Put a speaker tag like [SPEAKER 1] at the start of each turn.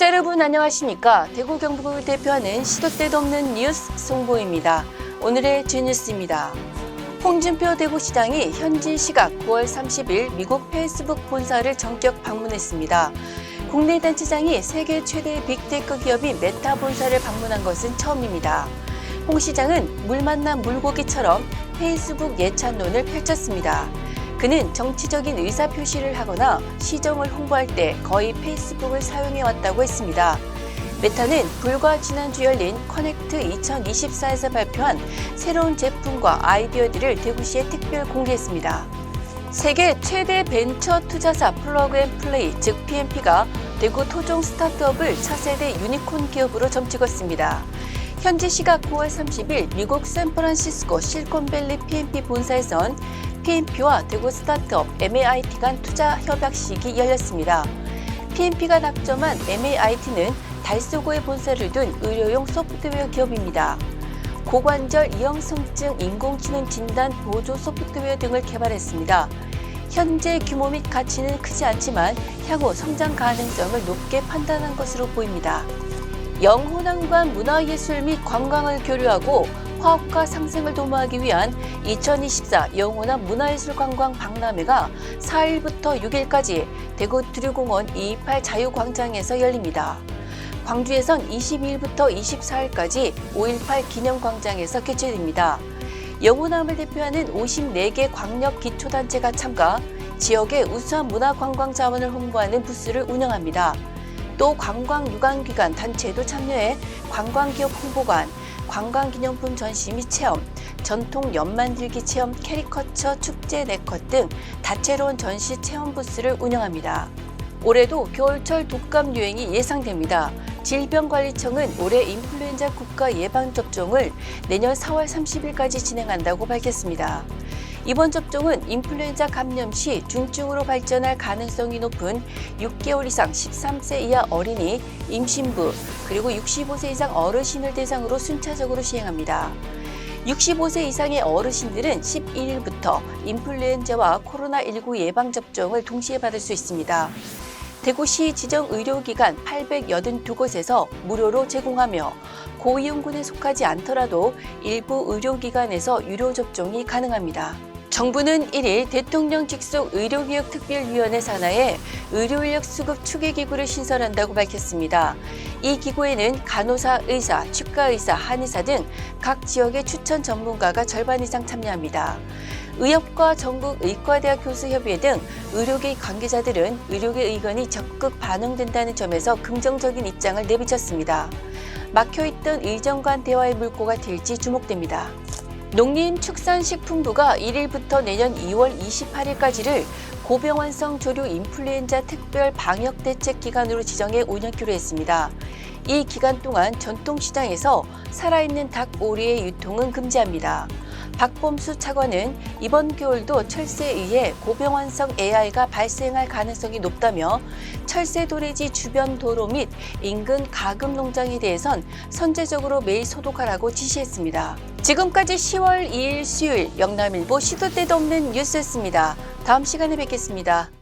[SPEAKER 1] 여러분 안녕하십니까? 대구 경북을 대표하는 시도 때도 없는 뉴스 송보입니다. 오늘의 주뉴스입니다. 홍준표 대구시장이 현지 시각 9월 30일 미국 페이스북 본사를 전격 방문했습니다. 국내 단체장이 세계 최대 빅테크 기업인 메타 본사를 방문한 것은 처음입니다. 홍 시장은 물 만난 물고기처럼 페이스북 예찬론을 펼쳤습니다 그는 정치적인 의사 표시를 하거나 시정을 홍보할 때 거의 페이스북을 사용해 왔다고 했습니다. 메타는 불과 지난주 열린 커넥트 2024에서 발표한 새로운 제품과 아이디어들을 대구시에 특별 공개했습니다. 세계 최대 벤처 투자사 플러그앤플레이 즉 PMP가 대구 토종 스타트업을 차세대 유니콘 기업으로 점찍었습니다. 현지 시각 9월 30일 미국 샌프란시스코 실리콘밸리 PMP 본사에선 PMP와 대구 스타트업 MAIT 간 투자 협약식이 열렸습니다. PMP가 낙점한 MAIT는 달서구에 본사를 둔 의료용 소프트웨어 기업입니다. 고관절 이형성증 인공지능 진단 보조 소프트웨어 등을 개발했습니다. 현재 규모 및 가치는 크지 않지만 향후 성장 가능성을 높게 판단한 것으로 보입니다. 영호남관 문화예술 및 관광을 교류하고 화합과 상생을 도모하기 위한 2024 영호남 문화예술 관광 박람회가 4일부터 6일까지 대구 두류공원 228 자유광장에서 열립니다. 광주에선 22일부터 24일까지 5.18 기념광장에서 개최됩니다. 영호남을 대표하는 54개 광역 기초단체가 참가, 지역의 우수한 문화관광 자원을 홍보하는 부스를 운영합니다. 또 관광 유관기관 단체도 참여해 관광기업 홍보관, 관광기념품 전시 및 체험, 전통 연만들기 체험, 캐리커처 축제 네컷 등 다채로운 전시 체험 부스를 운영합니다. 올해도 겨울철 독감 유행이 예상됩니다. 질병관리청은 올해 인플루엔자 국가 예방 접종을 내년 4월 30일까지 진행한다고 밝혔습니다. 이번 접종은 인플루엔자 감염 시 중증으로 발전할 가능성이 높은 6개월 이상 13세 이하 어린이, 임신부, 그리고 65세 이상 어르신을 대상으로 순차적으로 시행합니다. 65세 이상의 어르신들은 11일부터 인플루엔자와 코로나19 예방접종을 동시에 받을 수 있습니다. 대구시 지정 의료기관 882곳에서 무료로 제공하며 고위험군에 속하지 않더라도 일부 의료기관에서 유료 접종이 가능합니다. 정부는 1일 대통령 직속 의료개혁 특별위원회 산하에 의료인력 수급 추계 기구를 신설한다고 밝혔습니다. 이 기구에는 간호사, 의사, 치과의사, 한의사 등 각 지역의 추천 전문가가 절반 이상 참여합니다. 의협과 전국 의과대학 교수협의회 등 의료계 관계자들은 의료계 의견이 적극 반영된다는 점에서 긍정적인 입장을 내비쳤습니다. 막혀있던 의정 간 대화의 물꼬가 될지 주목됩니다. 농림축산식품부가 1일부터 내년 2월 28일까지를 고병환성 조류 인플루엔자 특별 방역 대책 기간으로 지정해 운영키로 했습니다. 이 기간 동안 전통시장에서 살아있는 닭 오리의 유통은 금지합니다. 박범수 차관은 이번 겨울도 철새에 의해 고병환성 AI가 발생할 가능성이 높다며 철새 도래지 주변 도로 및 인근 가금 농장에 대해선 선제적으로 매일 소독하라고 지시했습니다. 지금까지 10월 2일 수요일 영남일보 시도 때도 없는 뉴스였습니다. 다음 시간에 뵙겠습니다.